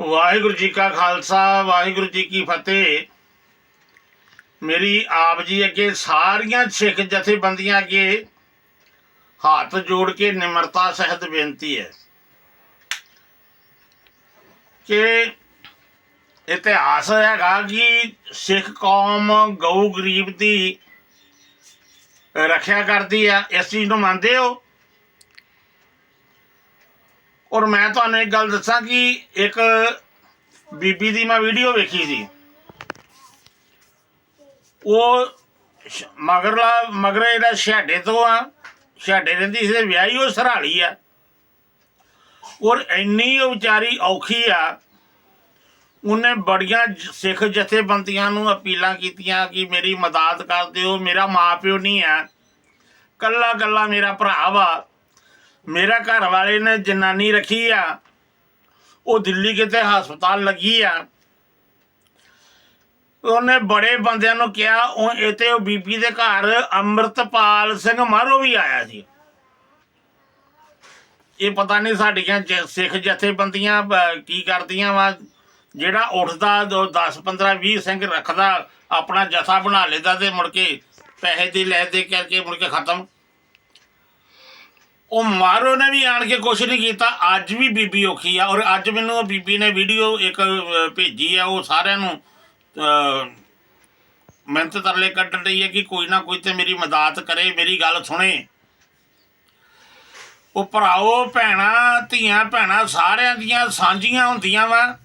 ਵਾਹਿਗੁਰੂ ਜੀ ਕਾ ਖਾਲਸਾ, ਵਾਹਿਗੁਰੂ ਜੀ ਕੀ ਫਤਿਹ। ਮੇਰੀ ਆਪ ਜੀ ਅੱਗੇ ਸਾਰੀਆਂ ਸਿੱਖ ਜਥੇਬੰਦੀਆਂ ਅੱਗੇ ਹੱਥ ਜੋੜ ਕੇ ਨਿਮਰਤਾ ਸਹਿਤ ਬੇਨਤੀ ਹੈ ਕਿ ਇਤਿਹਾਸ ਹੈਗਾ ਕਿ ਸਿੱਖ ਕੌਮ ਗਊ ਗਰੀਬ ਦੀ ਰੱਖਿਆ ਕਰਦੀ ਆ ਇਸ ਚੀਜ਼ ਨੂੰ ਮੰਨਦੇ ਹੋ? ਔਰ ਮੈਂ ਤੁਹਾਨੂੰ ਇੱਕ ਗੱਲ ਦੱਸਾਂ ਕਿ ਇੱਕ ਬੀਬੀ ਦੀ ਮੈਂ ਵੀਡੀਓ ਵੇਖੀ ਸੀ। ਉਹ ਮਗਰਲਾ ਮਗਰੇ ਇਹਦਾ ਛਾੜੇ ਤੋਂ ਆ ਛਾੜੇ ਰਹਿੰਦੀ ਸੀ ਤੇ ਵਿਆਹੀ ਉਹ ਸਰਾਲੀ ਆ। ਔਰ ਇੰਨੀ ਉਹ ਵਿਚਾਰੀ ਔਖੀ ਆ। ਉਹਨੇ ਬੜੀਆਂ ਸਿੱਖ ਜਥੇਬੰਦੀਆਂ ਨੂੰ ਅਪੀਲਾਂ ਕੀਤੀਆਂ ਕਿ ਮੇਰੀ ਮਦਦ ਕਰ ਦਿਓ, ਮੇਰਾ ਮਾਪਿਓ ਨਹੀਂ ਆ। ਕੱਲਾ ਕੱਲਾ ਮੇਰਾ ਭਰਾ ਵਾ। ਮੇਰਾ ਘਰ ਵਾਲੇ ਨੇ ਜਨਾਨੀ ਰੱਖੀ ਆ। ਉਹ ਦਿੱਲੀ ਕਿਤੇ ਹਸਪਤਾਲ ਲੱਗੀ ਆ। ਉਹਨੇ ਬੜੇ ਬੰਦਿਆਂ ਨੂੰ ਕਿਹਾ, ਉਹ ਇਤੇ ਉਹ ਬੀਬੀ ਦੇ ਘਰ ਅੰਮ੍ਰਿਤਪਾਲ ਸਿੰਘ ਮਾਰੋ ਵੀ ਆਇਆ ਸੀ। ਇਹ ਪਤਾ ਨਹੀਂ ਸਾਡੀਆਂ ਜ- ਸਿੱਖ ਜਥੇਬੰਦੀਆਂ ਕੀ ਕਰਦੀਆਂ ਵਾ। ਜਿਹੜਾ ਉੱਠਦਾ 10 15 20 ਸਿੰਘ ਰੱਖਦਾ, ਆਪਣਾ ਜਥਾ ਬਣਾ ਲੈਂਦਾ ਤੇ ਮੁੜ ਕੇ ਪੈਸੇ ਦੀ ਲੈ ਦੇ ਕਰਕੇ ਮੁੜ ਕੇ ਖਤਮ ਉਹ ਮਾਰੋ ਨੇ ਵੀ ਆਣ ਕੇ ਕੁਛ ਨਹੀਂ ਕੀਤਾ। ਅੱਜ ਵੀ ਬੀਬੀ ਔਖੀ ਆ ਔਰ ਅੱਜ ਮੈਨੂੰ ਉਹ ਬੀਬੀ ਨੇ ਵੀਡੀਓ ਇੱਕ ਭੇਜੀ ਆ, ਉਹ ਸਾਰਿਆਂ ਨੂੰ ਮਿਹਨਤ ਤਰਲੇ ਕੱਢ ਰਹੀ ਹੈ ਕਿ ਕੋਈ ਨਾ ਕੋਈ ਤੇ ਮੇਰੀ ਮਦਦ ਕਰੇ, ਮੇਰੀ ਗੱਲ ਸੁਣੇ। ਉਹ ਭਰਾਓ, ਭੈਣਾ, ਧੀਆਂ, ਭੈਣਾ ਸਾਰਿਆਂ ਦੀਆਂ ਸਾਂਝੀਆਂ ਹੁੰਦੀਆਂ ਵਾ।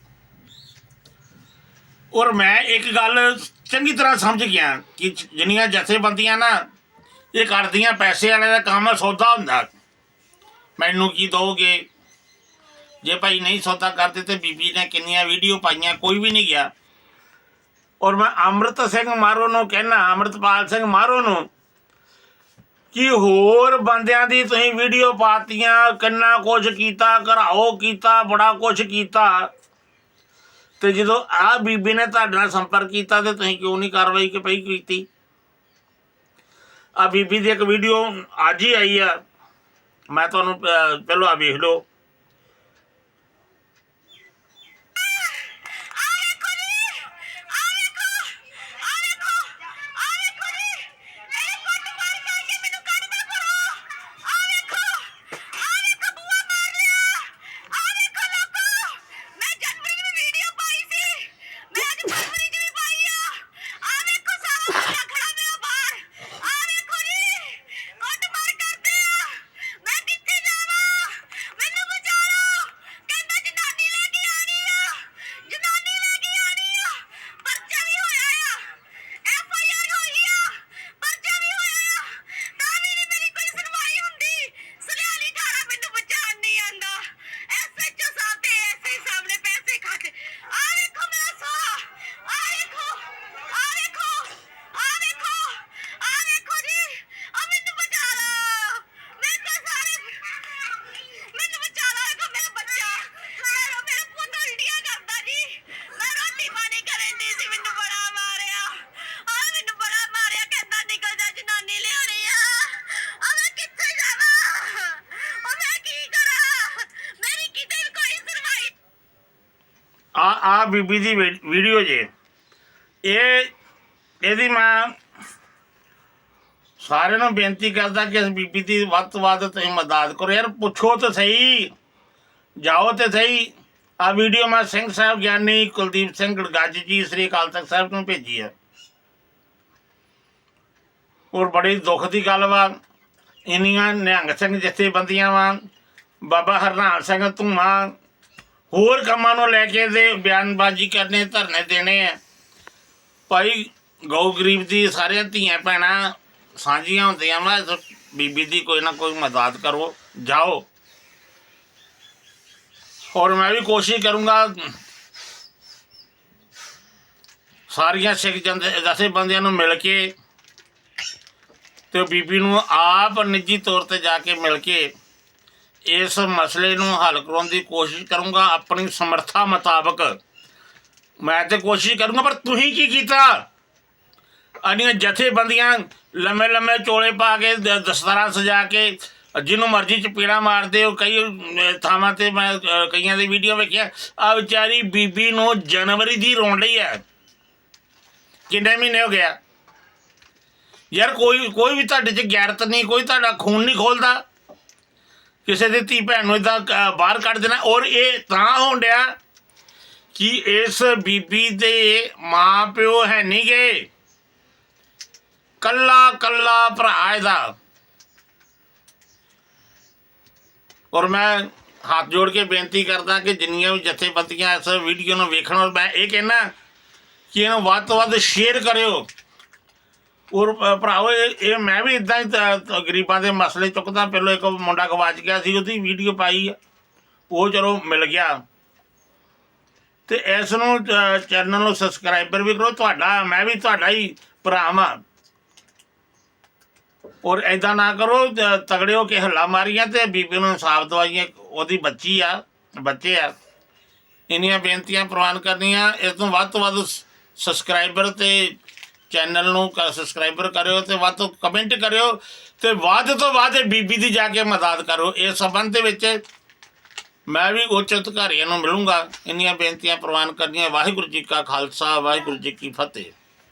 ਔਰ ਮੈਂ ਇੱਕ ਗੱਲ ਚੰਗੀ ਤਰ੍ਹਾਂ ਸਮਝ ਗਿਆ ਕਿ ਜਿੰਨੀਆਂ ਜਥੇਬੰਦੀਆਂ ਨਾ ਇਹ ਕਰਦੀਆਂ, ਪੈਸੇ ਵਾਲੇ ਦਾ ਕੰਮ ਸੌਦਾ ਹੁੰਦਾ। ਮੈਨੂੰ ਕੀ ਦੋਗੇ ਜੇ ਭਾਈ ਨਹੀਂ ਸੌਦਾ ਕਰਦੇ ਤੇ ਬੀਬੀ ਨੇ ਕਿੰਨੀਆਂ ਵੀਡੀਓ ਪਾਈਆਂ, ਕੋਈ ਵੀ ਨਹੀਂ ਗਿਆ। ਔਰ ਮੈਂ ਅੰਮ੍ਰਿਤ ਸਿੰਘ ਮਾਰੋ ਨੂੰ ਕਹਿਣਾ ਅੰਮ੍ਰਿਤਪਾਲ ਸਿੰਘ ਮਾਰੋ ਨੂੰ, ਕਿ ਹੋਰ ਬੰਦਿਆਂ ਦੀ ਤੁਸੀਂ ਵੀਡੀਓ ਪਾਤੀਆਂ, ਕਿੰਨਾ ਕੁਝ ਕੀਤਾ, ਘਰਾਓ ਕੀਤਾ, ਬੜਾ ਕੁਝ ਕੀਤਾ। ਤੇ ਜਦੋਂ ਆ ਬੀਬੀ ਨੇ ਤੁਹਾਡੇ ਨਾਲ ਸੰਪਰਕ ਕੀਤਾ ਤੇ ਤੁਸੀਂ ਕਿਉਂ ਨਹੀਂ ਕਾਰਵਾਈ ਕਿ ਪਈ ਕੀਤੀ? ਆ ਬੀਬੀ ਦੀ ਇੱਕ ਵੀਡੀਓ ਅੱਜ ਹੀ ਆਈ ਆ। ਮੈਂ ਤੁਹਾਨੂੰ ਪਹਿਲਾਂ ਆ ਵੇਖ ਲਓ ਮੈਨੂੰ ਬਚਾ ਲਓ ਕਹਿੰਦਾ ਜਨਾਨੀ ਲੈ ਕੇ ਆਣੀ ਆ ਜਨਾਨੀ ਲੈ ਕੇ ਆਣੀ ਆ ਪਰਚਾ ਵੀ ਹੋਇਆ ਆ ਐਫ ਆਈ ਆਰ ਹੋਈ ਆ ਪਰਚਾ ਵੀ ਹੋਇਆ ਆ ਤਾਂ ਵੀ ਨਹੀਂ ਮੇਰੀ ਕੋਈ ਸੁਣਵਾਈ ਹੁੰਦੀ ਸੁਲਿਆਲੀ ਠਾਰਾ ਮੈਨੂੰ ਬਚਾਉਣ ਨਹੀਂ ਆਂਦਾ ਐਸਐਚਓ ਸਾਹਿਬ ਤੇ ਐਸਆਈ ਸਾਹਿਬ ਨੇ ਪੈਸੇ ਖਾ ਕੇ ਆ ਵੇਖੋ ਮੇਰਾ ਸੋਹਰਾ ਆ ਵੇਖੋ ਆ ਵੇਖੋ ਆ ਵੇਖੋ ਆ ਵੇਖੋ ਜੀ ਆ ਮੈਨੂੰ ਬਚਾ ਲਓ ਮੈਂ ਤਾਂ ਸਾਰੇ ਮੈਨੂੰ ਬਚਾ ਲਓ ਵੇਖੋ ਮੇਰਾ ਬੱਚਾ ਮੇਰਾ ਮੇਰਾ ਪੁੱਤ ਉਲਟੀਆਂ ਕਰਦਾ ਜੀ ਮੈਂ ਰੋਟੀ ਪਾਣੀ ਕਰਨ ਦੀ ਸੀ ਮੈਨੂੰ ਬੜਾ ਮਾਰਿਆ ਆ ਮੈਨੂੰ ਬੜਾ ਮਾਰਿਆ ਕਹਿੰਦਾ ਨਿਕਲ ਜਾ ਜਨਾਨੀ ਲਿਆਉਣੀ ਆ ਆ ਮੈਂ ਕਿੱਥੇ ਜਾਵਾਂ ਉਹ ਮੈਂ ਕੀ ਕਰਾਂ ਮੇਰੀ ਕਿਤੇ ਵੀ ਕੋਈ ਸੁਣਵਾਈ ਆ ਆ ਬੀਬੀ ਦੀ ਵੀ- ਵੀਡੀਓ ਜੇ। ਇਹ ਇਹਦੀ ਮੈਂ ਸਾਰਿਆਂ ਨੂੰ ਬੇਨਤੀ ਕਰਦਾ ਕਿ ਇਸ ਬੀਬੀ ਦੀ ਵੱਧ ਤੋਂ ਵੱਧ ਤੁਸੀਂ ਮਦਦ ਕਰੋ। ਯਾਰ, ਪੁੱਛੋ ਤਾਂ ਸਹੀ। ਜਾਓ ਤੇ ਸਹੀ। ਆ ਵੀਡੀਓ ਮੈਂ ਸਿੰਘ ਸਾਹਿਬ ਗਿਆਨੀ ਕੁਲਦੀਪ ਸਿੰਘ ਗੜਗੱਜ ਜੀ, ਸ੍ਰੀ ਅਕਾਲ ਤਖਤ ਸਾਹਿਬ ਨੂੰ ਭੇਜੀ ਹੈ ਔਰ ਬੜੀ ਦੁੱਖ ਦੀ ਗੱਲ ਵਾ। ਇੰਨੀਆਂ ਨਿਹੰਗ ਸਿੰਘ ਜਥੇਬੰਦੀਆਂ ਵਾ। ਬਾਬਾ ਹਰਨਾਲ ਸਿੰਘ ਧੂਮਾ ਹੋਰ ਕੰਮਾਂ ਨੂੰ ਲੈ ਕੇ ਦੇ ਬਿਆਨਬਾਜ਼ੀ ਕਰਨੇ, ਧਰਨੇ ਦੇਣੇ ਆ। ਭਾਈ, ਗਊ ਗਰੀਬ ਦੀ ਸਾਰੀਆਂ ਧੀਆਂ ਭੈਣਾਂ ਸਾਂਝੀਆਂ ਹੁੰਦੀਆਂ ਵਾ ਬੀਬੀ ਦੀ ਕੋਈ ਨਾ ਕੋਈ ਮਦਦ ਕਰੋ, ਜਾਓ। ਔਰ ਮੈਂ ਵੀ ਕੋਸ਼ਿਸ਼ ਕਰੂੰਗਾ ਸਾਰੀਆਂ ਸਿੱਖ ਜੰਦੇ ਦਸੇ ਬੰਦਿਆਂ ਨੂੰ ਮਿਲ ਕੇ ਤੇ ਬੀਬੀ ਨੂੰ ਆਪ ਨਿੱਜੀ ਤੌਰ ਤੇ ਜਾ ਕੇ ਮਿਲ ਕੇ ਇਸ ਮਸਲੇ ਨੂੰ ਹੱਲ ਕਰਾਉਣ ਦੀ ਕੋਸ਼ਿਸ਼ ਕਰੂੰਗਾ ਆਪਣੀ ਸਮਰੱਥਾ ਮੁਤਾਬਕ। ਮੈਂ ਤੇ ਕੋਸ਼ਿਸ਼ ਕਰੂੰਗਾ ਪਰ ਤੁਸੀਂ ਕੀ ਕੀਤਾ? ਆਨੀਆਂ ਜਥੇਬੰਦੀਆਂ ਲੰਮੇ ਲੰਮੇ ਚੋਲੇ ਪਾ ਕੇ ਦ- ਦਸਤਾਰਾਂ ਸਜਾ ਕੇ ਜਿਹਨੂੰ ਮਰਜ਼ੀ ਚਪੇੜਾ ਮਾਰਦੇ ਹੋ ਕਈ ਅਹ, ਥਾਵਾਂ ਤੇ ਮੈਂ ਅਹ, ਕਈਆਂ ਦੀ ਵੀਡੀਓ ਵੇਖਿਆ। ਆ ਵਿਚਾਰੀ ਬੀਬੀ ਨੂੰ ਜਨਵਰੀ ਦੀ ਰੋਣ ਲਈ ਹੈ। ਕਿੰਨੇ ਮਹੀਨੇ ਹੋ ਗਿਆ? ਯਾਰ ਕੋਈ ਕੋਈ ਵੀ ਤੁਹਾਡੇ 'ਚ ਗੈਰਤ ਨਹੀਂ ਕੋਈ ਤੁਹਾਡਾ ਖੂਨ ਨਹੀਂ ਖੋਲਦਾ। ਕਿਸੇ ਦੀ ਧੀ ਭੈਣ ਨੂੰ ਇਦਾਂ ਬਾਹਰ ਕੱਢ ਦੇਣਾ। ਔਰ ਇਹ ਤਾਂ ਹੋਣ ਡਿਆ ਕਿ ਇਸ ਬੀਬੀ ਦੇ ਮਾਂ ਪਿਓ ਹੈ ਨਹੀਂ ਗਏ ਕੱਲਾ ਕੱਲਾ ਭਰਾ ਇਹਦਾ। ਔਰ ਮੈਂ ਹੱਥ ਜੋੜ ਕੇ ਬੇਨਤੀ ਕਰਦਾ ਕਿ ਜਿੰਨੀਆਂ ਵੀ ਜਥੇਬੰਦੀਆਂ ਇਸ ਵੀਡੀਓ ਨੂੰ ਵੇਖਣ, ਔਰ ਮੈਂ ਇਹ ਕਹਿਣਾ ਕਿ ਇਹਨੂੰ ਵੱਧ ਤੋਂ ਵੱਧ ਸ਼ੇਅਰ ਕਰਿਓ। ਔਰ ਭ- ਭਰਾਵੋ, ਇਹ ਇਹ ਮੈਂ ਵੀ ਇਦਾਂ ਹੀ ਤ- ਤ- ਗਰੀਬਾਂ ਦੇ ਮਸਲੇ ਚੁੱਕਦਾ। ਪਹਿਲਾਂ ਇੱਕ ਮੁੰਡਾ ਗਵਾਚ ਗਿਆ ਸੀ, ਉਹਦੀ ਵੀਡੀਓ ਪਾਈ ਆ। ਉਹ ਚਲੋ ਮਿਲ ਗਿਆ। ਤੇ ਇਸ ਨੂੰ ਚੈਨਲ ਨੂੰ ਸਬਸਕ੍ਰਾਈਬਰ ਵੀ ਕਰੋ। ਤੁਹਾਡਾ, ਮੈਂ ਵੀ ਤੁਹਾਡਾ ਹੀ ਭਰਾ ਵਾਂ। ਔਰ ਐਦਾਂ ਨਾ ਕਰੋ ਤ- ਤਗੜੇ ਹੋ ਕੇ ਹੱਲਾ ਮਾਰੀਆਂ ਤੇ ਬੀਬੀ ਨੂੰ ਇਨਸਾਫ ਦਵਾਈਆਂ। ਉਹਦੀ ਬੱਚੀ ਆ, ਬੱਚੇ ਆ। ਇੰਨੀਆਂ ਬੇਨਤੀਆਂ ਪ੍ਰਵਾਨ ਕਰਨੀਆਂ। ਇਸ ਤੋਂ ਵੱਧ ਤੋਂ ਵੱਧ ਸਬਸਕ੍ਰਾਈਬਰ ਤੇ ਚੈਨਲ ਨੂੰ ਸਬਸਕ੍ਰਾਈਬਰ ਕਰਿਓ ਤੇ ਵੱਧ ਤੋਂ ਕਮੈਂਟ ਕਰਿਓ ਤੇ ਵੱਧ ਤੋਂ ਵੱਧ ਇਹ ਬੀਬੀ ਦੀ ਜਾ ਕੇ ਮਦਦ ਕਰੋ। ਇਸ ਸੰਬੰਧ ਦੇ ਵਿੱਚ ਮੈਂ ਵੀ ਉੱਚ ਅਧਿਕਾਰੀਆਂ ਨੂੰ ਮਿਲੂੰਗਾ। ਇੰਨੀਆਂ ਬੇਨਤੀਆਂ ਪ੍ਰਵਾਨ ਕਰਨੀਆਂ। ਵਾਹਿਗੁਰੂ ਜੀ ਕਾ ਖਾਲਸਾ, ਵਾਹਿਗੁਰੂ ਜੀ ਕੀ ਫਤਿਹ।